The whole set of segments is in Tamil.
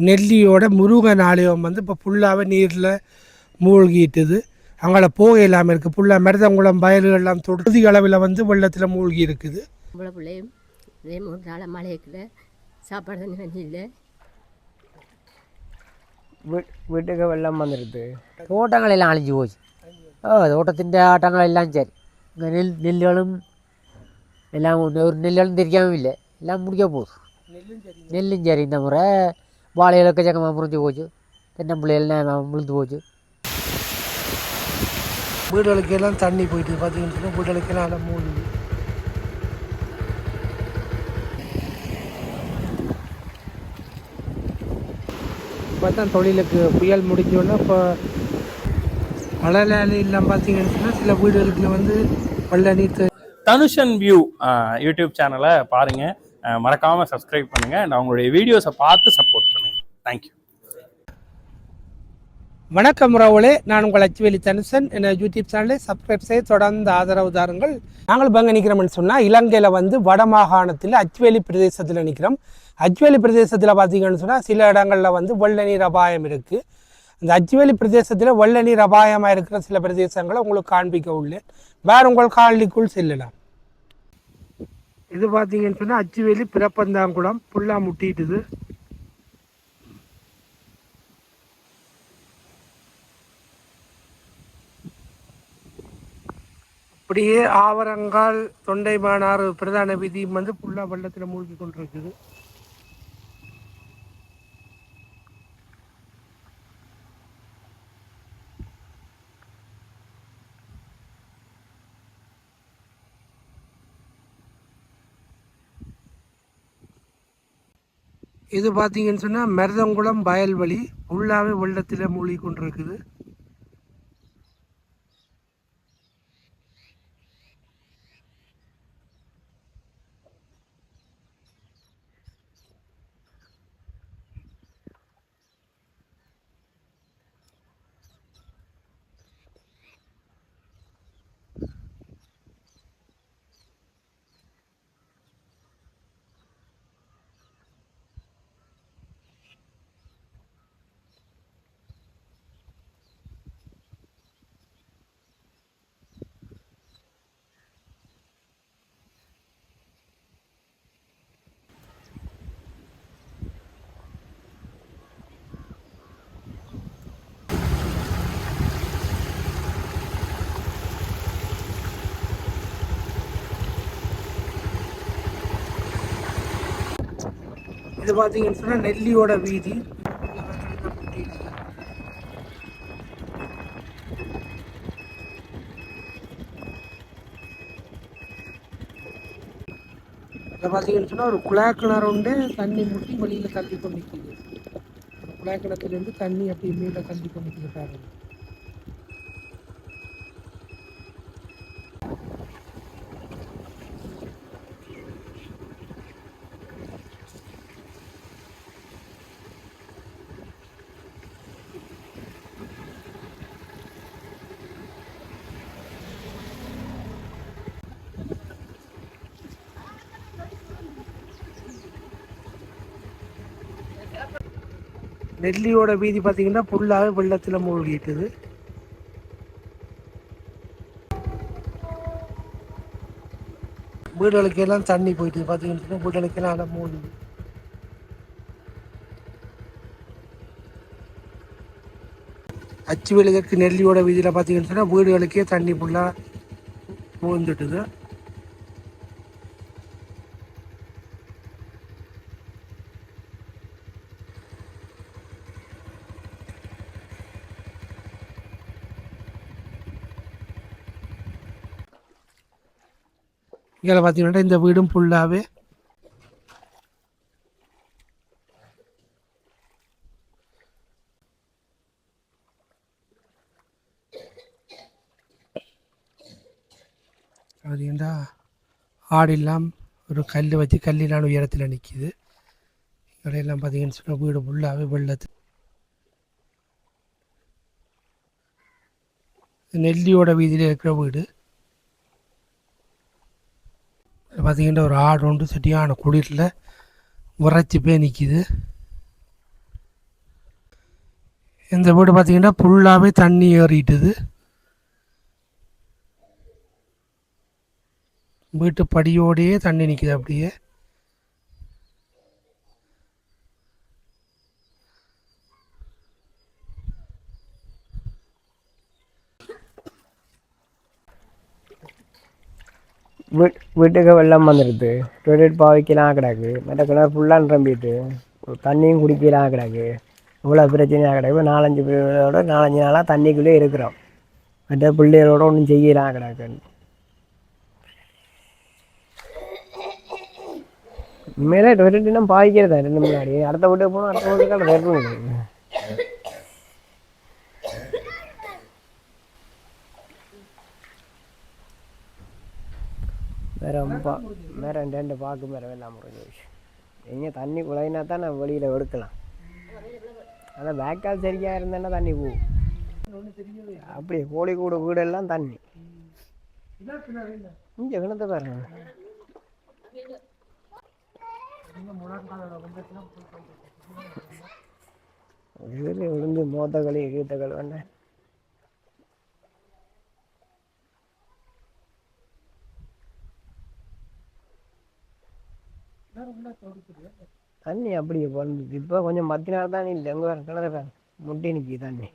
நெல்லியோட முருகன் ஆலயம் வந்து இப்போ ஃபுல்லாகவே நீரில் மூழ்கிட்டுது. அவங்கள போக இல்லாமல் இருக்குது ஃபுல்லாக மருதங்குளம் வயல்கள்லாம் தொடுதி அளவில் வந்து வெள்ளத்தில் மூழ்கி இருக்குது இவ்வளோ பிள்ளையும் இதே மூணு நாளாக மழைக்குள்ள சாப்பாடு தண்ணி வண்டி இல்லை വീട്ടൊക്കെ വെള്ളം വന്നിരുത് തോട്ടങ്ങളെല്ലാം അളിഞ്ഞു പോയി ഓ തോട്ടത്തിൻ്റെ ആട്ടങ്ങളെല്ലാം ശരി നെൽ നെല്ലുകളും എല്ലാം ഒരു നെല്ലുകളും തിരിക്കാനും ഇല്ല എല്ലാം മുടിക്കാൻ പോകും നെല്ലും ചരിയുന്ന മുറ வாழைகள் எக்கச்சக்கமாக முறிஞ்சு போச்சு. தென்னம்பிள்ளைகள் முழுந்து போச்சு. வீடுகளுக்கு எல்லாம் தண்ணி போயிட்டு பார்த்தீங்கன்னு சொன்னால் வீடுகளுக்கு எல்லாம் நல்லா மூழ்கி இப்போ தான் தொழிலுக்கு புயல் முடிஞ்சோன்னா இப்போ மழை இல்லாமல் பார்த்தீங்கன்னு சொன்னால் சில வீடுகளுக்கு வந்து வெள்ள நீர் தனுஷன் வியூ யூடியூப் சேனலை பாருங்க. அஹ் மறக்காம சப்ஸ்கிரைப் பண்ணுங்க. and அவங்களுடைய வீடியோஸை பார்த்து சப்போர்ட் தேங்க்யூ வணக்கம் ராவலே நான் உங்கள் அச்சுவேலி தனுசன் என்ன யூடியூப் சேனலை சப்ஸ்கிரைப் செய்ய தொடர்ந்து ஆதரவு தாருங்கள் நாங்கள் பங்கு நிற்கிறோம்னு சொன்னால் இலங்கையில் வந்து வடமாகாணத்தில் அச்சுவேலி பிரதேசத்தில் நிற்கிறோம் அச்சுவேலி பிரதேசத்தில் பார்த்தீங்கன்னு சொன்னால் சில இடங்களில் வந்து வெள்ள நீர் அபாயம் இருக்குது அந்த அச்சுவேலி பிரதேசத்தில் வெள்ள நீர் அபாயமாக இருக்கிற சில பிரதேசங்களை உங்களுக்கு காண்பிக்க உள்ளேன் வேறு உங்கள் காலனிக்குள் செல்லலாம் இது பார்த்தீங்கன்னு சொன்னால் அச்சுவேலி பிறப்பந்தாங்குளம் புல்லா முட்டிட்டுது அப்படியே ஆவரங்கால் தொண்டைமானாறு பிரதான வீதியும் வந்து ஃபுல்லாக வெள்ளத்தில் மூழ்கி கொண்டிருக்குது. இது பார்த்தீங்கன்னு சொன்னால் மருதங்குளம் வயல்வெளி ஃபுல்லாகவே வெள்ளத்தில் மூழ்கி கொண்டிருக்குது. இது பார்த்தீங்கன்னு சொன்னால் நெல்லியோட வீதி. இதில் பார்த்தீங்கன்னு சொன்னால் ஒரு குழாய் கிணறு உண்டு. தண்ணி முட்டி வெளியில் தள்ளி கொண்டு நிற்கிது அந்த குழாய் கிணத்துலேருந்து தண்ணி அப்படி மேலே தள்ளி கொண்டு நிற்கிது பாருங்கள் நெல்லியோட வீதி பார்த்தீங்கன்னா ஃபுல்லாகவே வெள்ளத்தில் மூழ்கிட்டுது. வீடுகளுக்கெல்லாம் தண்ணி போயிட்டு பார்த்தீங்கன்னா வீடுகளுக்கெல்லாம் எல்லாம் நல்லா மூழ்கி அச்சு வெளிதற்கு நெல்லியோட வீதியில் பார்த்தீங்கன்னு சொன்னால் வீடுகளுக்கே தண்ணி ஃபுல்லாக மூழ்ந்துட்டுது. இதில் பார்த்தீங்கன்னா இந்த வீடும் ஃபுல்லாகவே பார்த்தீங்கன்னா ஏண்டா? ஆடெல்லாம் ஒரு கல் வச்சு கல்லிலான உயரத்தில் நிற்கிது இடையெல்லாம் பார்த்தீங்கன்னு சொன்னால் வீடு ஃபுல்லாகவே வெள்ளத்து. நெல்லியோட வீதியில் இருக்கிற வீடு. பார்த்திங்கன்னா ஒரு ஆடு உண்டு செட்டியான குளிரில் உரைச்சி போய் நிற்கிது இந்த வீடு பார்த்திங்கன்னா ஃபுல்லாகவே தண்ணி ஏறிட்டுது. வீட்டு படியோடையே தண்ணி நிற்கிது அப்படியே. வீட்டுக்கு வெள்ளம் வந்துடுது டொய்லெட் பாவிக்கலாம் கிடக்கு. மற்ற கிணறு ஃபுல்லாக நிரம்பிட்டு தண்ணியும் குடிக்கலாம் கிடக்கு. இவ்வளோ பிரச்சனையாக கிடக்கு. நாலஞ்சு பேரோட நாலஞ்சு நாளாக தண்ணிக்குள்ளே இருக்கிறோம். மற்ற பிள்ளைகளோட ஒன்றும் செய்யலாம் கிடக்குன்னு உண்மையிலே டொய்லெட் இன்னும் பாவிக்கிறதா? ரெண்டு முன்னாடி. அடுத்த வீட்டுக்கு போகணும் அடுத்த வீட்டுக்கு டொய்லெட் ரொம்ப பா ரெண்டு பாக்கு வேற எல்லாம் முடிஞ்சு போச்சு. எங்கே தண்ணி குழையினா தான் நான் வெளியில் எடுக்கலாம். அதான் பேக்கால் சரியாக இருந்தேன்னா தண்ணி போகும். அப்படி கோழிக்கூடு வீடெல்லாம் தண்ணி. இங்கே கிணத்து பாருங்க. விழுந்து மோத்தகளி கீத்தகள் வேண்டேன் தண்ணி அப்படியே இப்போ கொஞ்சம் பத்து தான் இல்லை எங்கே வேறு கிணறு பாரு. முட்டி நிற்கி தண்ணி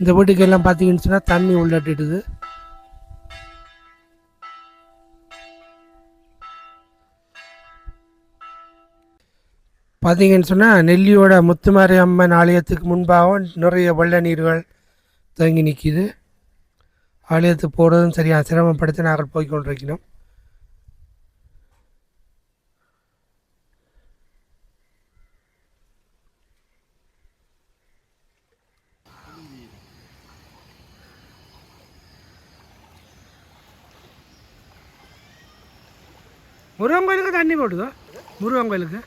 இந்த வீட்டுக்கெல்லாம் பார்த்தீங்கன்னு சொன்னால் தண்ணி உள்ளட்டுடுது. பார்த்தீங்கன்னு சொன்னால் நெல்லியோட முத்துமாரி அம்மன் ஆலயத்துக்கு முன்பாகவும் நிறைய வெள்ள நீர்கள் தங்கி நிற்கிது ஆலயத்துக்கு போகிறதும் சரியாக சிரமப்படுத்தி நாங்கள் போய் கொண்டிருக்கிறோம் முருகன் கோயிலுக்கு தண்ணி போடுதோ முருகன் கோயிலுக்கு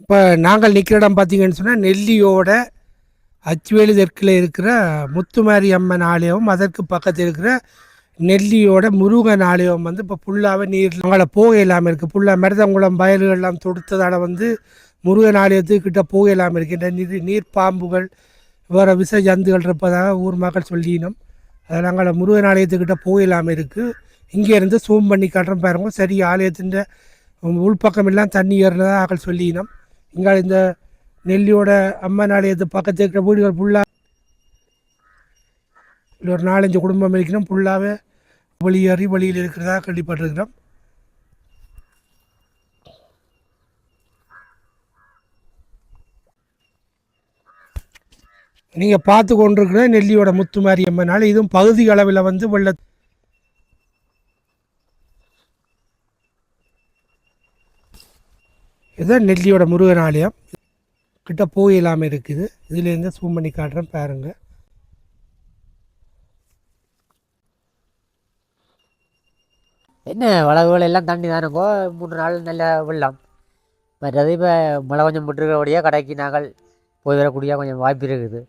இப்போ நாங்கள் நிற்கிற இடம் பார்த்தீங்கன்னு சொன்னால் நெல்லியோட அச்சுவேலி தெற்கில் இருக்கிற முத்துமாரி அம்மன் ஆலயம் அதற்கு பக்கத்தில் இருக்கிற நெல்லியோட முருகன் ஆலயம் வந்து இப்போ ஃபுல்லாகவே நீர் அங்கே போக இல்லாமல் இருக்குது ஃபுல்லாக மருதங்குளம் வயல்கள்லாம் தொடுத்ததால் வந்து முருகன் ஆலயத்துக்கிட்ட போக இல்லாமல் இருக்கின்ற நீர் நீர் பாம்புகள் வேறு விச ஜந்துகள் இருப்பதாக ஊர் மக்கள் சொல்லினோம். அதை நாங்கள் முருகன் ஆலயத்துக்கிட்ட போக இல்லாமல் இருக்குது இங்கேருந்து சூம் பண்ணி காட்டுறோம் பாருங்க. சரி ஆலயத்தின் உள்பக்கம் எல்லாம் தண்ணி ஏறினதாக ஆக்கள் சொல்லினோம். இங்கே இந்த நெல்லியோட அம்மன் ஆலயத்து பக்கத்தில் இருக்கிற வீடுகள் ஃபுல்லாக ஒரு நாலஞ்சு குடும்பம் இருக்கணும் ஃபுல்லாகவே வெளியேறி வெளியில் இருக்கிறதா கேள்விப்பட்டிருக்கிறோம். நீங்கள் பார்த்து கொண்டிருக்கிற நெல்லியோட முத்து மாரியம்மனால் இதுவும் பகுதி அளவில் வந்து வெள்ள இதுதான் நெல்லியோட முருகன் ஆலயம் கிட்ட போய் இல்லாமல் இருக்குது இதுலேருந்து சூம் பண்ணி காட்டுறேன் பாருங்க. என்ன வளவுகள் எல்லாம் தண்ணி தானுங்கோ மூணு நாள் நல்ல வெள்ளம். மற்றது இப்போ மழை கொஞ்சம் விட்டுருக்கபடியாக கடைக்கு நாங்கள் போய் வரக்கூடிய கொஞ்சம் வாய்ப்பு இருக்குது.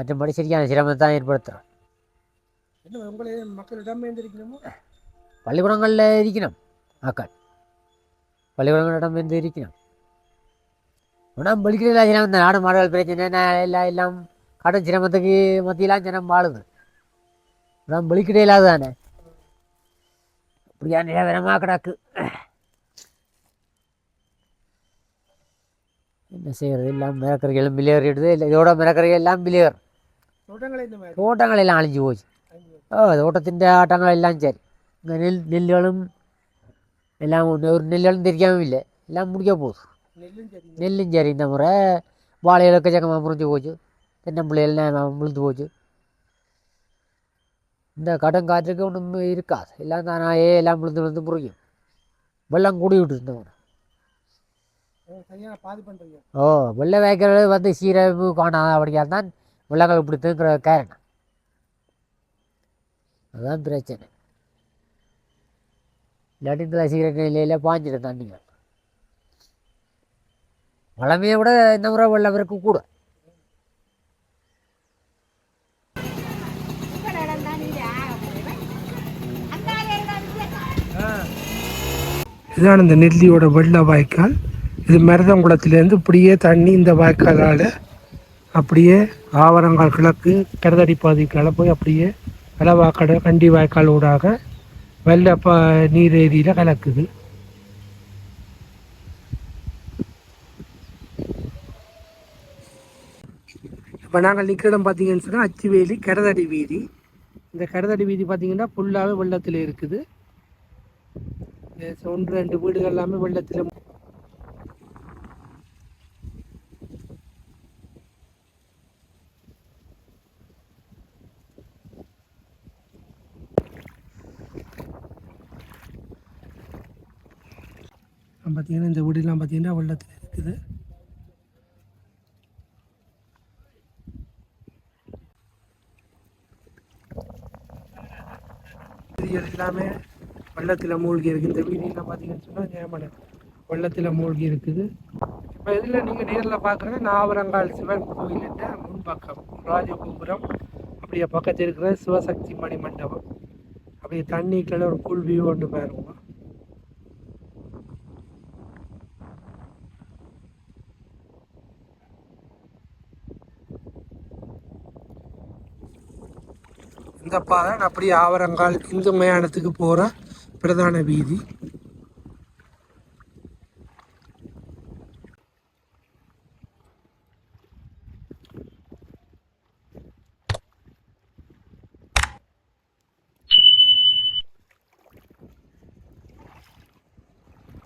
மற்றபடி சரியான சிரமத்தை தான் ஏற்படுத்துகிறோம் என்ன உங்களே மக்களிடம் இருந்திருக்கணுமோ பள்ளிக்கூடங்களில் இருக்கணும் மக்கள். பள்ளிக்கூடங்களிடம் இருந்து இருக்கணும் ஆனால் வெளிக்கிறதுல சிரமம் இந்த நாடு மாடுகள் பிரச்சனை நான் எல்லாம் எல்லாம் கடன் சிரமத்துக்கு மத்தியெல்லாம் ஜனம் வாழுது. ஆனால் வெளிக்கிட்டே இல்லாத தானே? அப்படியா நிலவரமாக கிடக்கு. என்ன செய்யறது? எல்லாம் மிளக்கறிகளும் விலையேறிடுது இல்லை இதோட மிளக்கறிகள் எல்லாம் எல்லாம் அழிஞ்சு சரி. இந்த நெல் நெல்லுகளும் எல்லாம் ஒன்று ஒரு நெல்லுகளும் தெரியாமல் இல்லை. எல்லாம் முடிக்க போகுது நெல்லும் சரி நெல்லும் சரி இந்த முறை. வாழைகள் எக்கச்சக்கமாக முறிஞ்சு போச்சு. தென்னம்பிள்ளை எல்லாம் விழுந்து போச்சு. இந்த கடன் காற்றுக்கு ஒன்றும் இருக்காது எல்லாம் தானாயே எல்லாம் விழுந்து விழுந்து முறியும். வெள்ளம் கூடி சரியான பாதி பண்ணுறீங்க ஓ வெள்ளை வைக்கிறது வந்து சீரழிவு காணாத அப்படியா தான் வெள்ளங்கள் இப்படி தூங்குற காரணம் அதுதான் பிரச்சனை. இல்லாட்டி இந்த சீரக நிலையில் பாஞ்சிடும் தண்ணிங்க வளமையை விட இந்த முறை வெள்ளம் கூட. இதுதான் இந்த நெல்லியோட வெள்ள வாய்க்கால். இது மருதங்குளத்துலேருந்து இப்படியே தண்ணி இந்த வாய்க்காலால் அப்படியே ஆவரங்கால் கிழக்கு கரதடி பாதிக்கால போய் அப்படியே வெள்ளவாக்கடை கண்டி வாய்க்கால் ஊடாக வெள்ள ப நீர் ஏரியில் கலக்குது. இப்போ நாங்கள் நிற்கிற இடம் பார்த்தீங்கன்னு சொன்னால் அச்சுவேலி கரதடி வீதி. இந்த கரதடி வீதி பார்த்தீங்கன்னா ஃபுல்லாகவே வெள்ளத்தில் இருக்குது. ஒன்று ரெண்டு வீடுகள் எல்லாமே வெள்ளத்தில் பார்த்தீங்கன்னா இந்த ஒடிலாம் பார்த்தீங்கன்னா வெள்ளத்தில் இருக்குது. வீதிகள் எல்லாமே வெள்ளத்தில் மூழ்கி இருக்கு. இந்த வீதியெல்லாம் பார்த்தீங்கன்னு சொன்னால் ஞாபகம் வெள்ளத்தில் மூழ்கி இருக்குது. இப்போ இதில் நீங்கள் நேரில் பார்க்குறது நாவரங்கால் சிவன் கோயிலிட்ட முன்பக்கம் ராஜகோபுரம். அப்படியே பக்கத்தில் இருக்கிற சிவசக்தி மணி மண்டபம். அப்படியே தண்ணிக்குள்ள ஒரு ஃபுல் வியூ ஒன்று பாருங்க இந்த பாதை அப்படியே ஆவரங்கால் இந்து மயானத்துக்கு போகிற பிரதான வீதி.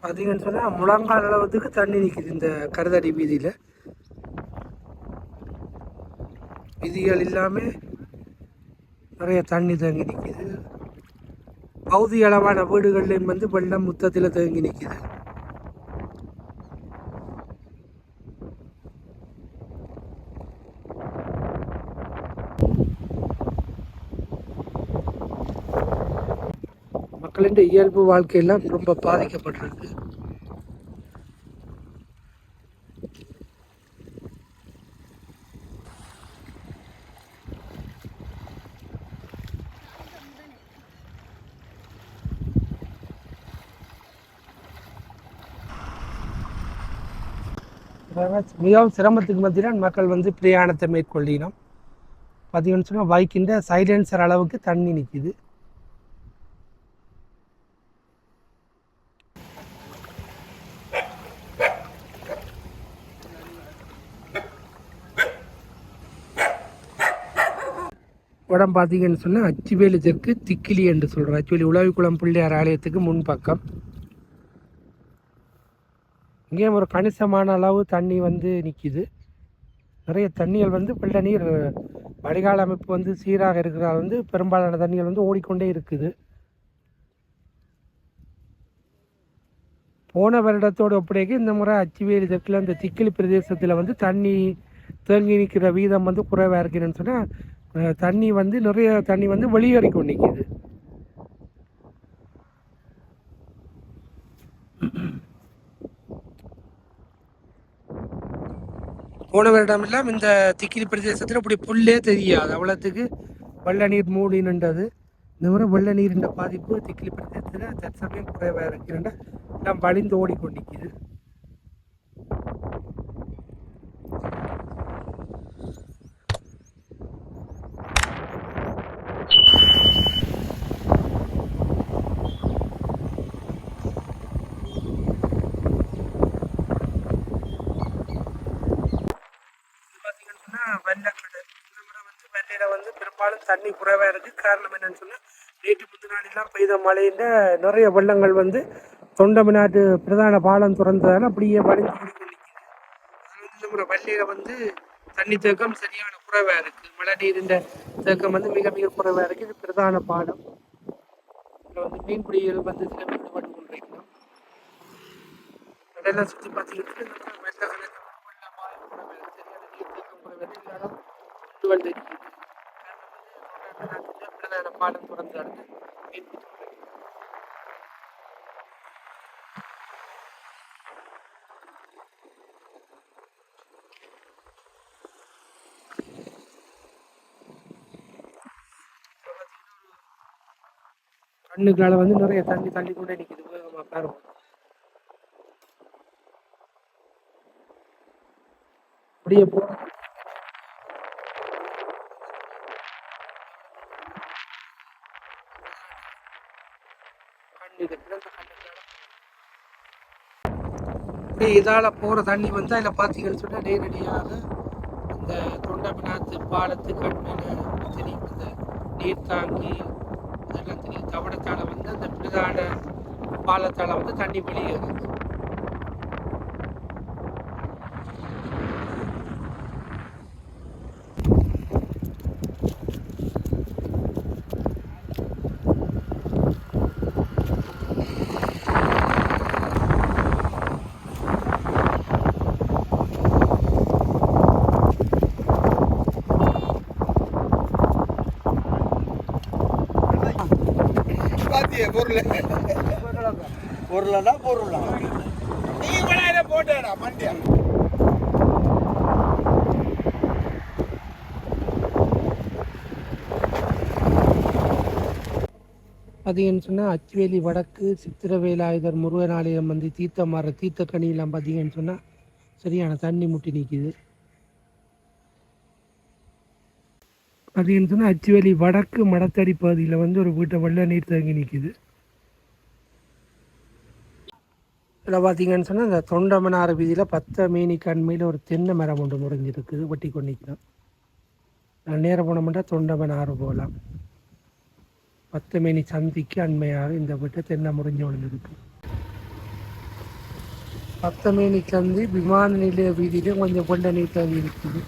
பார்த்தீங்கன்னு சொன்னால் முழங்கால் அளவுக்கு தண்ணி நிற்குது இந்த கருதடி வீதியில். வீதிகள் எல்லாமே நிறைய தண்ணி தேங்கி நிற்கிது பகுதி அளவான வீடுகள்லையும் வந்து வெள்ளம் முத்தத்தில் தேங்கி நிற்கிது மக்களின் இயல்பு வாழ்க்கையெல்லாம் ரொம்ப பாதிக்கப்பட்டிருக்கு. மிகவும் சிரமத்துக்கு மத்தியில் மக்கள் வந்து பிரயாணத்தை மேற்கொள்ளினோம் பார்த்தீங்கன்னு சொன்னால் பைக்கின்ற சைலன்சர் அளவுக்கு தண்ணி நிற்கிது இடம் பார்த்தீங்கன்னு சொன்னால் அச்சுவேலு தெற்கு திக்கிலி என்று சொல்கிறோம் ஆக்சுவலி உழவிக்குளம் பிள்ளையார் ஆலயத்துக்கு முன்பக்கம். இங்கேயும் ஒரு கணிசமான அளவு தண்ணி வந்து நிற்கிது நிறைய தண்ணிகள் வந்து வெள்ள நீர் வடிகால் அமைப்பு வந்து சீராக இருக்கிறதால் வந்து பெரும்பாலான தண்ணிகள் வந்து ஓடிக்கொண்டே இருக்குது. போன வருடத்தோடு ஒப்படைக்கு இந்த முறை அச்சுவேலி தெற்கில் இந்த திக்கிலி பிரதேசத்தில் வந்து தண்ணி தேங்கி நிற்கிற வீதம் வந்து குறைவாக இருக்குதுன்னு சொன்னால் தண்ணி வந்து நிறைய தண்ணி வந்து வெளியேறி கொண்டு நிற்கிது போன எல்லாம் இந்த திக்கிரி பிரதேசத்தில் இப்படி புல்லே தெரியாது. அவ்வளோத்துக்கு வெள்ள நீர் மூடி நின்றது. இந்த முறை வெள்ள நீரின் பாதிப்பு திக்கிலி பிரதேசத்தில் தற்சமயம் குறைவாக இருக்கிறேன்னா எல்லாம் வழிந்து ஓடிக்கொண்டிருக்குது பார்த்தீங்கன்னு சொன்னால் வெள்ளக்கடை இந்த முறை வந்து வெள்ளையில் வந்து பெரும்பாலும் தண்ணி குறைவாக இருக்குது காரணம் என்னன்னு சொன்னால் நேற்று முந்தினாடிலாம் பெய்த மழையில் நிறைய வெள்ளங்கள் வந்து தொண்டமிழ்நாட்டு பிரதான பாலம் திறந்ததால் அப்படியே வழிந்து நிற்கிது இந்த முறை வெள்ளையில் வந்து தண்ணி தேக்கம் சரியான குறைவாக இருக்குது மழை நீரின் தேக்கம் வந்து மிக மிக குறைவாக இருக்குது இது பிரதான பாலம். இதில் வந்து மீன்பிடிகள் வந்து சில பேர் ஈடுபட்டு கொண்டிருக்கிறோம் சுற்றி பார்த்துக்கிட்டு வெள்ளம் குறைவாக இருக்குது சரியான நீர் தேக்கம் குறைவாக இருக்குது இல்லாத தெரியுது வந்து இருக்குது காரணம் வந்து பிரதான பாலம் திறந்ததால் மீன்பிடி கண்ணுக்கால வந்து நிறைய தண்ணி தள்ளி கூட நிற்கிது வேகமா பாருங்க அப்படியே போகிறோம் கண்ணு இது பிறந்த கண்ணுக்கால அப்படியே இதால் போகிற தண்ணி வந்து அதில் பார்த்தீங்கன்னு சொன்னால் நேரடியாக அந்த தொண்டமினாத்து பாலத்து கண்மையில் தெரியும் இந்த நீர் தாங்கி இதெல்லாம் தெரியும் தவடத்தால வந்து அந்த பிரதான பாலத்தால் வந்து தண்ணி வெளியேறுது. பொருள். பொருளா பொருளா? நீ விளையாட போட்டேடா மண்டியா? பார்த்தீங்கன்னு சொன்னால் அச்சுவேலி வடக்கு சித்திரவேலாயுதர் முருகன் ஆலயம் வந்து தீர்த்த மர தீர்த்தக்கணியெல்லாம் பார்த்தீங்கன்னு சொன்னால் சரியான தண்ணி முட்டி நிற்கிது அது என்ன சொன்னால் அச்சுவேலி வடக்கு மடத்தடி பகுதியில் வந்து ஒரு வீட்டை வெள்ள நீர் தேங்கி நிற்கிது இதில் பார்த்தீங்கன்னு சொன்னால் இந்த தொண்டமனார் வீதியில் பத்து மீனி கண்மையில் ஒரு தென்னை மரம் ஒன்று முறிஞ்சிருக்குது வெட்டி கொண்டிக்கலாம் நான் நேரம் போனோம்னா தொண்டமனார் போகலாம் பத்து மீனி சந்திக்கு அண்மையாக இந்த வீட்டு தென்னை முறிஞ்சு விழுந்திருக்கு. பத்தமேனி சந்தி விமான நிலைய வீதியிலும் கொஞ்சம் கொண்ட நீட்டாக இருக்குது.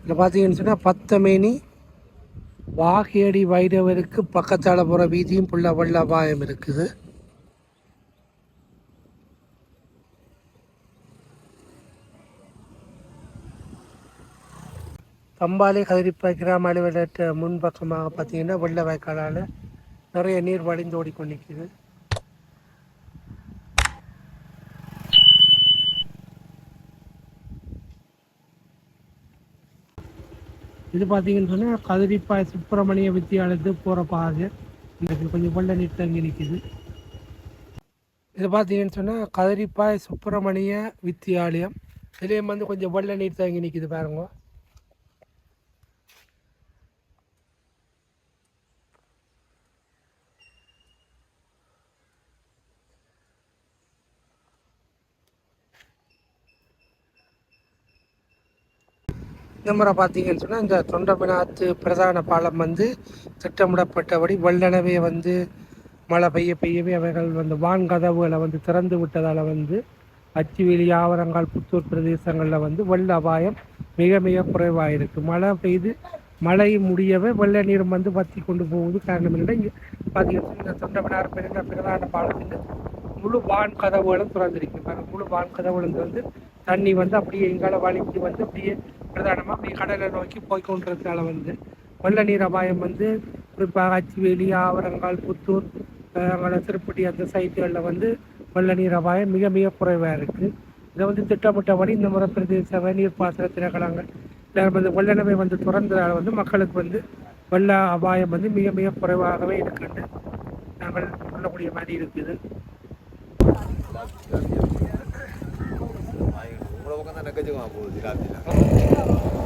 இதில் பார்த்தீங்கன்னு சொன்னால் பத்தமேனி வாகேடி வைரவருக்கு பக்கத்தால் போகிற வீதியும் புள்ள வெள்ள அபாயம் இருக்குது. தம்பாலே கதிரிப்பாய் கிராம அலுவலகத்தை முன்பக்கமாக பார்த்தீங்கன்னா வெள்ள வாய்க்காலால் நிறைய நீர் வழிந்து ஓடிக்கொண்டிருக்குது. இது பார்த்தீங்கன்னு சொன்னால் கதிரிப்பாய் சுப்பிரமணிய வித்தியாலயத்துக்கு போகிற பாதை. எனக்கு கொஞ்சம் வெள்ள நீர் தங்கி நிற்கிது இது பார்த்தீங்கன்னு சொன்னால் கதிரிப்பாய் சுப்பிரமணிய வித்தியாலயம் இதுலேயும் வந்து கொஞ்சம் வெள்ள நீர் தங்கி நிற்கிது பாருங்க. இந்த முறை பார்த்தீங்கன்னு சொன்னால் இந்த தொண்டமினாத்து பிரதான பாலம் வந்து திட்டமிடப்பட்டபடி வெள்ளனவே வந்து மழை பெய்ய பெய்யவே அவைகள் வந்து வான்கதவுகளை வந்து திறந்து விட்டதால் வந்து அச்சுவேலி ஆவரங்கால் புத்தூர் பிரதேசங்களில் வந்து வெள்ள அபாயம் மிக மிக குறைவாக இருக்குது மழை பெய்து மழை முடியவே வெள்ள நீர் வந்து வற்றி கொண்டு போகுது காரணம் என்னன்னா இங்கே பார்த்தீங்கன்னா இந்த தொண்டமினார் பெருந்த பிரதான பாலத்தில் முழு வான் கதவுகளும் திறந்திருக்கு. பாருங்க, முழு வான் கதவுகளும் வந்து தண்ணி வந்து அப்படியே எங்கால வலிஞ்சு வந்து அப்படியே பிரதானமாக அப்படியே கடலை நோக்கி போய்கொண்டிருக்கிறதால வந்து வெள்ள நீர் அபாயம் வந்து குறிப்பாக அச்சுவேலி ஆவரங்கால் புத்தூர் அங்கே திருப்பட்டி அந்த சைட்டுகளில் வந்து வெள்ள நீர் அபாயம் மிக மிக குறைவாக இருக்குது இதை வந்து திட்டமிட்டபடி இந்த முறை பிரதேச நீர் பாசன திணைக்களங்கள் வந்து வெள்ளனவை வந்து திறந்ததால் வந்து மக்களுக்கு வந்து வெள்ள அபாயம் வந்து மிக மிக குறைவாகவே இருக்குன்னு நாங்கள் சொல்லக்கூடிய மாதிரி இருக்குது. உங்களை பக்கம் தான் நெக்கச்சுமா போகுது ஜிலாபியில்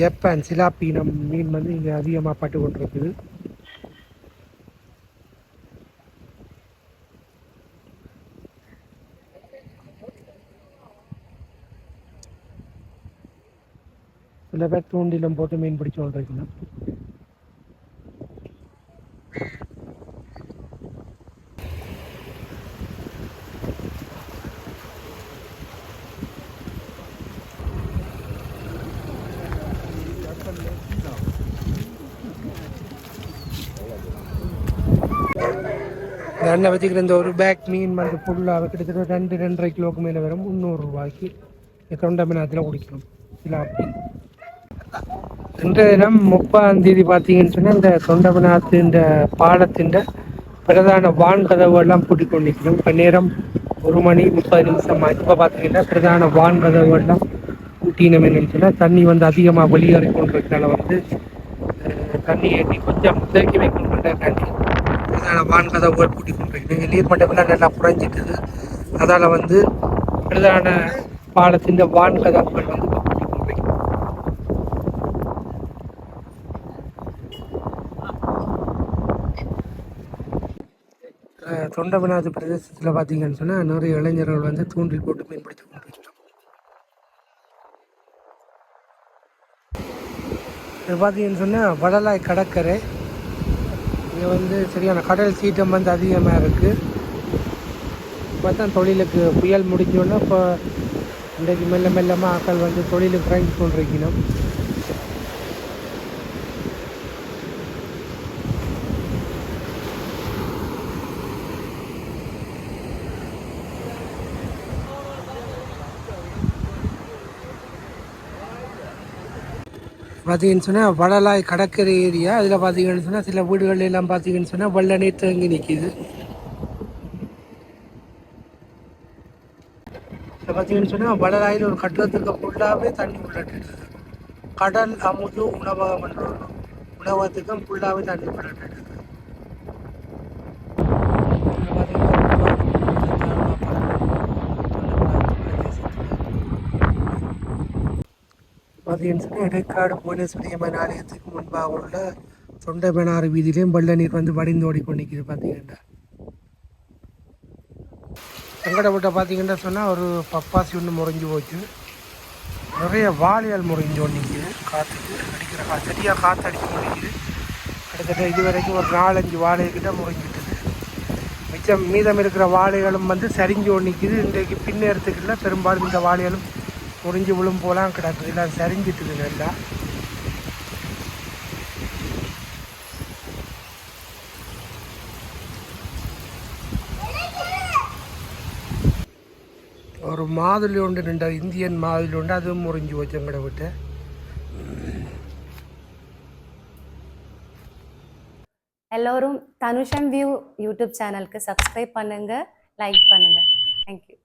ஜப்பான் சிலாப்பீனம் மீன் வந்து இங்கே அதிகமாக பட்டு கொண்டிருக்குது. சில பேர் தூண்டிலும் போட்டு மீன் பிடிச்சு கொண்டிருக்கணும் அண்ணன் வச்சுக்கிற இந்த ஒரு பேக் மீன் வந்து ஃபுல்லாக கிட்டத்தட்ட ரெண்டு ரெண்டரை கிலோக்கு மேலே வரும். முந்நூறுரூவாய்க்கு இந்த தொண்டை குடிக்கணும். சிலாப்பி இன்றைய தினம் முப்பதாம் தேதி பார்த்தீங்கன்னு சொன்னால் இந்த தொண்டமினாத்தின் இந்த பாலத்தின் பிரதான வான் கதவுகள்லாம் பூட்டி கொண்டிருக்கணும் இப்போ நேரம் ஒரு மணி முப்பது நிமிஷம் இப்போ பார்த்தீங்கன்னா பிரதான வான் கதவுகள்லாம் என்னன்னு சொன்னால் தண்ணி வந்து அதிகமாக வெளியேறி கொண்டிருக்கனால வந்து தண்ணி ஏற்றி கொஞ்சம் தேக்கி வைக்கணுன்ற தண்ணி பிரதான வான் கதவுகள் பூட்டி கொண்டிருக்கிறது நீர்மட்டமெல்லாம் நல்லா குறைஞ்சிட்டுது அதால் வந்து பிரதான பாலத்தின் வான் கதவுகள் வந்து தொண்டமநாத பிரதேசத்தில் பார்த்தீங்கன்னு சொன்னால் நிறைய இளைஞர்கள் வந்து தூண்டில் போட்டு மீன்பிடித்து கொண்டிருக்கிறோம் இது பார்த்தீங்கன்னு சொன்னால் வடலாய் கடற்கரை இங்கே வந்து சரியான கடல் சீற்றம் வந்து அதிகமாக இருக்குது இப்போ தான் தொழிலுக்கு புயல் முடிஞ்சோன்னா இப்போ இன்றைக்கு மெல்ல மெல்லமாக ஆக்கள் வந்து தொழிலுக்கு இறங்கி கொண்டிருக்கணும். பார்த்தீங்கன்னு சொன்னால் வடலாய் கடற்கரை ஏரியா. அதில் பார்த்தீங்கன்னு சொன்னால் சில வீடுகள் எல்லாம் பார்த்தீங்கன்னு சொன்னால் வெள்ள நீர் தேங்கி நிற்கிது இதில் பார்த்தீங்கன்னு சொன்னால் வடலாயில் ஒரு கட்டடத்துக்கு ஃபுல்லாகவே தண்ணி உள்ளட்டுது கடல் அமுது உணவகம் உணவகத்துக்கும் ஃபுல்லாகவே தண்ணி உள்ளட்டுது பார்த்தீங்கன்னு சொன்னால் இடைக்காடு புவனேஸ்வரி அம்மன் ஆலயத்துக்கு முன்பாக உள்ள தொண்டைமனாறு வீதியிலையும் வெள்ள நீர் வந்து வடிந்து ஓடிக்கொண்டிருக்குது பார்த்தீங்கன்னா செங்கடப்பட்ட பார்த்தீங்கன்னா சொன்னால் ஒரு பப்பாசி ஒன்று முறிஞ்சு போச்சு. நிறைய வாழையால் முறிஞ்சு ஒன்றிக்குது காற்றுக்கு அடிக்கிற காற்று சரியாக காற்று அடிச்சு முடிக்குது கிட்டத்தட்ட இது வரைக்கும் ஒரு நாலஞ்சு வாழைக்கிட்ட முறிஞ்சிட்டுது. மிச்சம் மீதம் இருக்கிற வாழைகளும் வந்து சரிஞ்சு ஒன்றிக்குது இன்றைக்கு பின்னேறத்துக்குள்ள பெரும்பாலும் இந்த வாழைகளும் முறிஞ்சு விழும் போலாம் கிடக்கு. எல்லாம் சரிஞ்சிட்டுது நல்லா ஒரு மாதுளை உண்டு நின்ற இந்தியன் மாதுளை உண்டு. அதுவும் முறிஞ்சு போச்சு எங்கட விட்டு. எல்லோரும் தனுஷம் வியூ யூடியூப் சேனலுக்கு சப்ஸ்கிரைப் பண்ணுங்கள் லைக் பண்ணுங்கள் தேங்க்யூ